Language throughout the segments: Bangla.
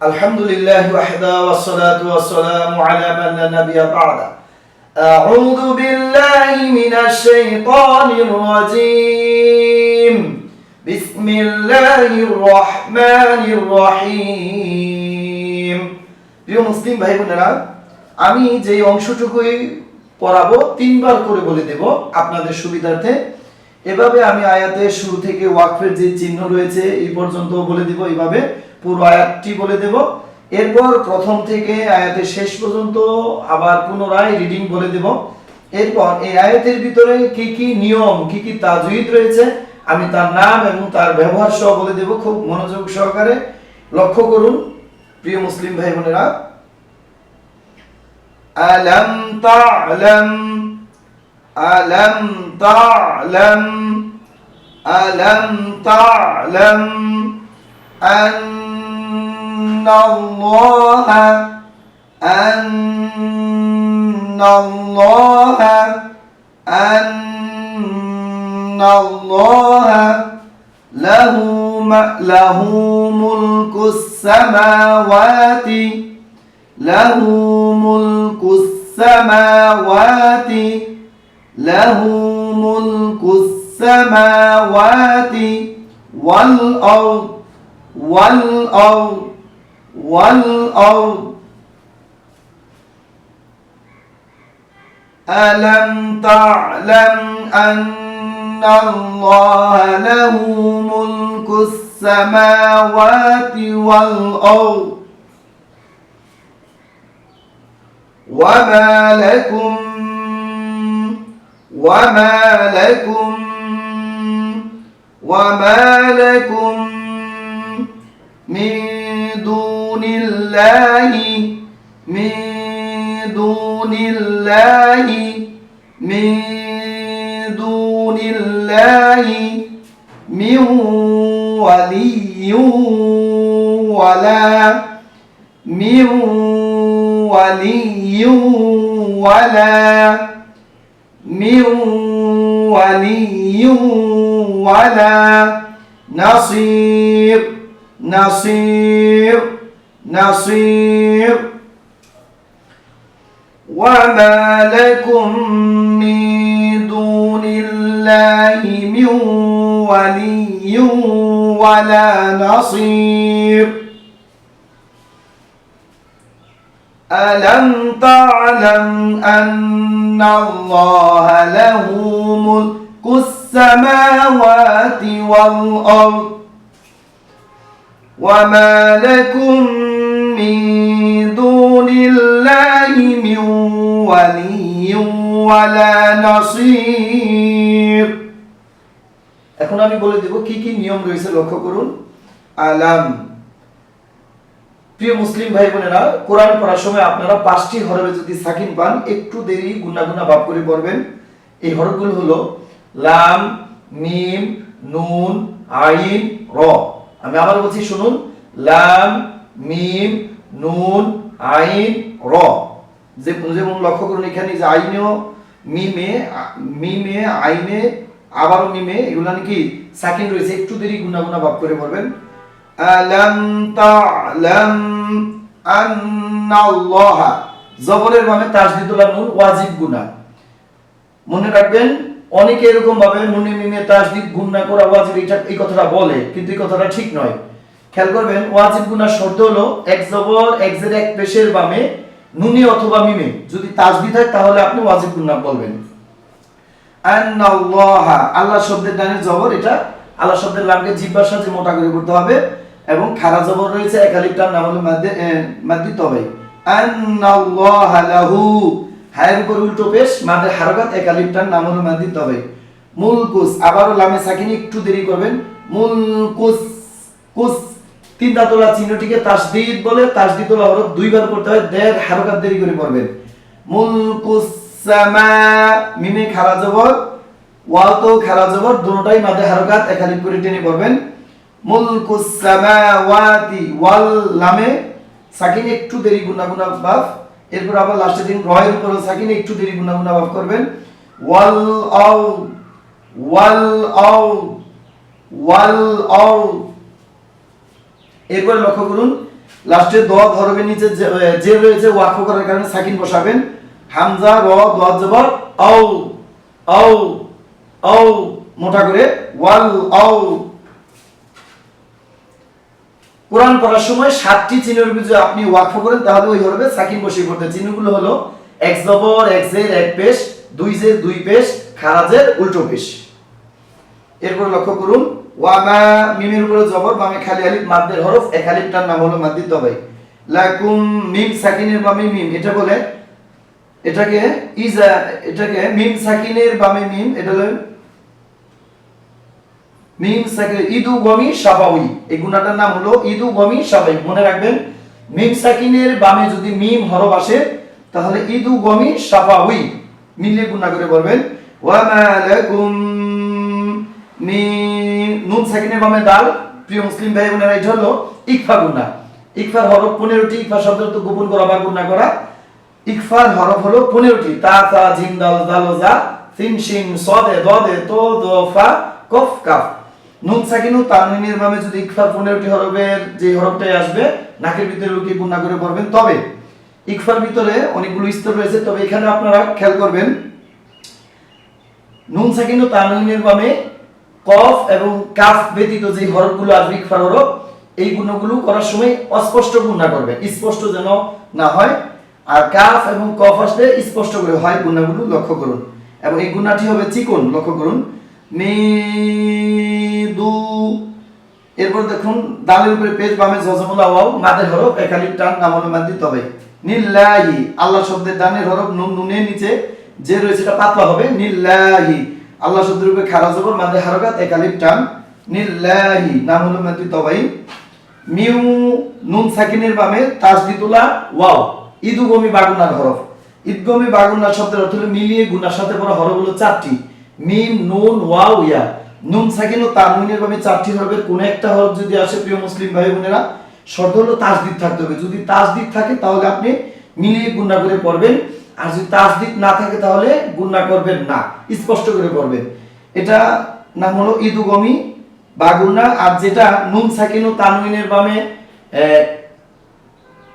الحمد لله وحده والصلاة والسلام على من لا نبي بعده أعوذ بالله من الشيطان الرجيم بسم الله الرحمن الرحيم প্রিয় মুসলিম ভাই বোনেরা আমি যে অংশটুকুই পড়াবো তিনবার করে বলে দেব আপনাদের সুবিধার্থে এভাবে আমি আয়াতের শুরু থেকে ওয়াকফের যে চিহ্ন রয়েছে এই পর্যন্ত বলে দিব এইভাবে পুরো আয়াতটি বলে দেব। এরপর প্রথম থেকে আয়াতের শেষ পর্যন্ত আবার পুনরায় রিডিং বলে দেব। এরপর এই আয়াতের ভিতরে কি কি নিয়ম, কি কি তাজুইদ রয়েছে, আমি তার নাম এবং তার ব্যবহার সহ বলে দেব খুব মনোযোগ সহকারে। লক্ষ্য করুন, প্রিয় মুসলিম ভাই বোনেরা। আলম তা'লাম আলম তা'লাম আলম তা'লাম أن الله أن الله أن الله له له ملك السماوات له ملك السماوات له ملك السماوات والأرض والأرض والأرض. ألم تعلم أن الله له ملك السماوات والأرض؟ وما لكم وما لكم وما لكم من دون الله من دون الله من دون الله من ولي ولا من ولي ولا من ولي ولا. نصير نصير. نصير. وما لكم من دون الله من ولي ولا نصير. ألم تعلم أن الله له ملك السماوات والأرض؟ وما لكم من دون الله من ولي ولا نصير এখন আমি বলে দেব কি কি নিয়ম রয়েছে লক্ষ্য করুন আলাম প্রিয় মুসলিম ভাই বোনেরা কোরআন পড়ার সময় আপনারা পাঁচটি হরফে যদি সাকিন পান একটু দেরি গুনা গুনা ভাব করে পড়বেন এই হরফগুলো হলো লাম মিম নুন আইন র আমি আবার বলছি শুনুন লাম মিম, নুন, আইন, র। যে যেমন লক্ষ্য করুন এখানে যে আইনেও মিমে মিমে, আইনে, আবারও মিমে, এগুলো নাকি সাকিন রয়েছে। একটু দেরি গুনা গুনা ভাব করে পড়বেন। আলাম তা'লাম আন্নাল্লাহ। জবরের মানে তাসদিদুল নুন ওয়াজিব গুনাহ মনে রাখবেন, অনেকে এরকম ভাবে নুনে মিমে তাসদিদ গুণনা করা ওয়াজিব এটা এই কথাটা বলে, কিন্তু এই কথাটা ঠিক নয়। খেয়াল করবেন, ওয়াজিব গুনাহ শর্ত হলো এক জবর, এক জের এক পেশের বামে নুনে অথবা মিমে। যদি তাসদিদ হয়, তাহলে আপনি ওয়াজিব গুনাহ বলবেন। আল্লাহ শব্দের ডানে জবর, এটা আল্লাহ শব্দের লামকে জিহ্বার সাথে মোটা করে করতে হবে। এবং খারা জবর রয়েছে একালিকটার নাম হলো মাদ্দে মাদ্দি তবে। লাহু, হায়ের উপর উল্টো পেশ, মাদের হারকাত একালিকটার নাম হলো মাদ্দি তবে। মুলকুস, আবারও লামে সাকিনি একটু দেরি করবেন। মুলকুস, কুস তিন দাঁতলা চিহ্নটিকে তাসদিদ বলে তাসদিদুল হরফ দুইবার করতে হয়, দেড় হারকাত দেরি করে পড়বেন। মুলকুস সামা মিমে খারা জবর ওয়াও তো খারা জবর, দুটোটাই মাঝে হারকাত একালিক করে টেনে পড়বেন। মুলকুস সামাওয়াতি ওয়াল লামে, সাকিন একটু দেরি গুনা গুনা ভাব এরপর আবার লাস্টের দিন রয়ের উপর সাকিন একটু দেরি গুনা গুনা ভাব করবেন। ওয়াল আউ ওয়াল আউ ওয়াল আউ এরপরে লক্ষ্য করুন লাস্টে দ ধরবের নিচে যে- রয়েছে, ওয়াকফ করার কারণে সাকিন বসাবেন। হামজা, র দ জবর, আও আও আও, মোটা করে, ওয়াল, আও। কোরআন পড়ার সময় সাতটি চিহ্নের যদি আপনি ওয়াকফ করেন, তাহলে ওই হবে সাকিন বসিয়ে পড়তে চিহ্নগুলো হলো এক জবর, এক জের, এক পেশ, দুই জের, দুই পেশ খারাজের উল্টো পেশ। এরপর লক্ষ্য করুন ওয়ামা মিমের উপরে জবর বামে খালি আলিফ হরফ, এক আলিফটার নাম হলো লাকুম মিম সাকিনের বামে মিম, এটা বলে, এটাকে ইজা, এটাকে মিম সাকিনের বামে মিম, এটা হলো মিম ইদু গমি এই গুণাটার নাম হলো ইদু গমি সাফাই মনে রাখবেন, মিম সাকিনের বামে যদি মিম হরফ আসে, তাহলে ইদু গমি সাফাউই মিলিয়ে গুণা করে বলবেন, ওয়া মা লাকুম মিন নুন সাকিনের বামে দাল, প্রিয় মুসলিম ভাই বোনেরা এটা হলো ইকফা গুণা ইকফার হরফ পনেরোটি ইকফা শব্দ তো গোপন করা বা গুণা করা। ইকফার হরফ হলো পনেরোটি। তা তা জিম দাল দাল জা সিন শিন সদে, দদে, তো, দো, ফা, কফ, কাফ। নুন সাকিন ও তানউইনের বামে যদি ইকফার পনেরোটি হরফের যে হরফটাই আসবে, নাকের ভিতরে লুকিয়ে গুণা করে পড়বেন? তবে ইকফার ভিতরে অনেকগুলো স্তর রয়েছে। তবে এখানে আপনারা খেয়াল করবেন, নুন সাকিন ও তানউইনের বামে কফ এবং কাফ ব্যতীত যে হরফগুলো আসবে ইকফার হরফ, এই গুণগুলো করার সময় অস্পষ্ট গুণা করবে। স্পষ্ট যেন না হয়। আর কাফ এবং কফ আসলে স্পষ্ট করে হয় গুণাগুলো লক্ষ্য করুন। এবং এই গুণাটি হবে চিকন, লক্ষ্য করুন। মেদু। এরপর দেখুন, দালের উপরে পেজ বামে জজমুল আওয়াও মাদের হরফ একালিপ টান নাম হলো মাদ্দি তবে নিল্লাহি, আল্লাহ শব্দের দানের হরফ, নুন, নুনের নিচে যে রয়েছে, এটা পাতলা হবে। নিল্লাহি আল্লাহ শব্দের উপরে খারা জবর মাদে হারকাত একালিপ টান। নিল্লাহি, নাম হলো মাদ্দি তবাই মিউ নুন সাকিনের বামে তাসদিদুল্লাহ ওয়াও ইদুগমি বাগুনার হরফ। ঈদগমি বাগুনার শব্দের অর্থ হলো মিলিয়ে গুনার সাথে পড়া হরফ হলো চারটি। মিম, নুন, ওয়াও, ইয়া। নুন সাকিন ও তানউইনের বামে চারটি হরফের কোন একটা হরফ যদি আসে, প্রিয় মুসলিম ভাই বোনেরা, শর্ত হলো তাসদিদ থাকতে হবে। যদি তাসদিদ থাকে, তাহলে আপনি মিলিয়ে গুণা করে পড়বেন। আর যদি তাসদিদ না থাকে তাহলে গুণা করবেন না, স্পষ্ট করে করবেন। এটা নাম হলো ইদুগমি বা বাগুনা আর যেটা নুন সাকিন ও তানউইনের বামে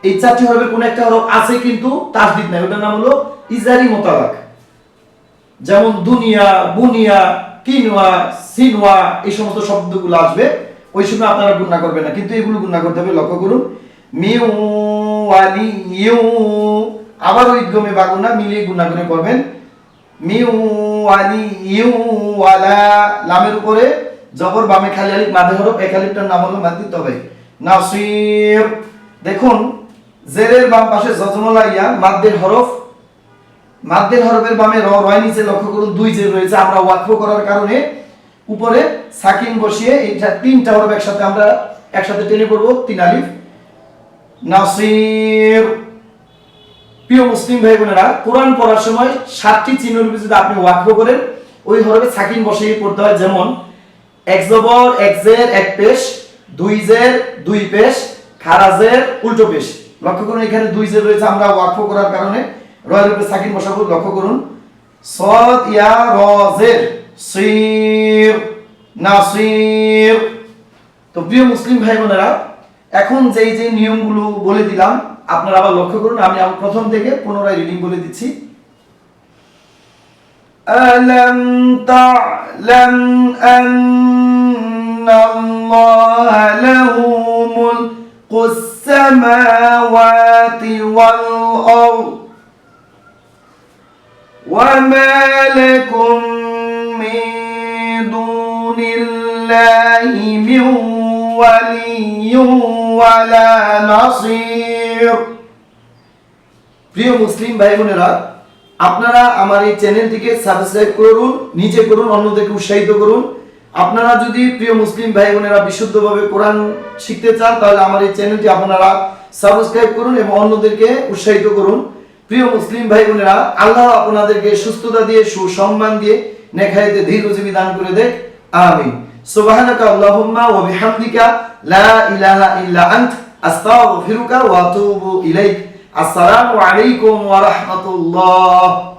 এই চারটি হরফের কোন একটা হরফ আছে কিন্তু তাসদিদ নাই, ওটার নাম হলো ইজারি মোতালাক। যেমন দুনিয়া, বুনিয়া, কিনওয়া, সিনওয়া, এই সমস্ত শব্দগুলো আসবে, ওই সময় আপনারা গুণনা করবেন না, কিন্তু এগুলো গুণনা করতে হবে, লক্ষ্য করুন। মিউ আলি ইউ আবার ওই গমে বাগুনা মিলিয়ে গুণনা করে করবেন। মিউ আলি ইউ লামের উপরে জবর বামে খালি আলিফ, মাঝে হরফ, এক আলিফটার নাম হলো মাদ্দি তবে নাসির। দেখুন, জেরের বাম পাশে জজমলা ইয়া মাদ্দের হরফ। মাদ্দের হরফের বামে র রয় নিচে লক্ষ্য করুন, দুই যে রয়েছে। আমরা ওয়াকফ করার কারণে উপরে সাকিন বসিয়ে এটা তিনটা হরফ একসাথে আমরা একসাথে টেনে পড়ব, তিন আলিফ। নাসির। প্রিয় মুসলিম ভাই বোনেরা কোরআন পড়ার সময় সাতটি চিহ্ন রূপে যদি আপনি ওয়াকফ করেন, ওই হরফে সাকিন বসিয়ে পড়তে হয় যেমন, এক জবর, এক জের, এক পেশ, দুই জের, দুই পেশ খারাজের উল্টো পেশ। লক্ষ্য করুন, এখানে দুই জের রয়েছে, আমরা ওয়াকফ করার কারণে রয়ের উপরে সাকিন বসাবো। লক্ষ্য করুন, সদ, ইয়া রজের সির নাসির তো প্রিয় মুসলিম ভাই বোনেরা এখন যেই যে নিয়মগুলো বলে দিলাম আপনারা আবার লক্ষ্য করুন আমি আবার প্রথম থেকে পুনরায় রিডিং বলে দিচ্ছি ألم تعلم أن الله له ملك السماوات والأرض وما لكم من دون الله من ولي ولا نصير প্রিয় মুসলিম ভাই বোনেরা আপনারা আমার এই চ্যানেলটিকে সাবস্ক্রাইব করুন নিজে করুন অন্যদেরকে উৎসাহিত করুন আপনারা যদি প্রিয় মুসলিম ভাই বোনেরা বিশুদ্ধভাবে কোরআন শিখতে চান তাহলে আমার এই চ্যানেলটি আপনারা সাবস্ক্রাইব করুন এবং অন্যদেরকে উৎসাহিত করুন প্রিয় মুসলিম ভাই বোনেরা আল্লাহ আপনাদেরকে সুস্থতা দিয়ে সুসম্মান দিয়ে নেখাইতে দীর্ঘজীবী দান করে দেখ আমিন سبحانك اللهم وبحمدك لا إله إلا أنت أستغفرك وأتوب إليك. السلام عليكم ورحمة الله.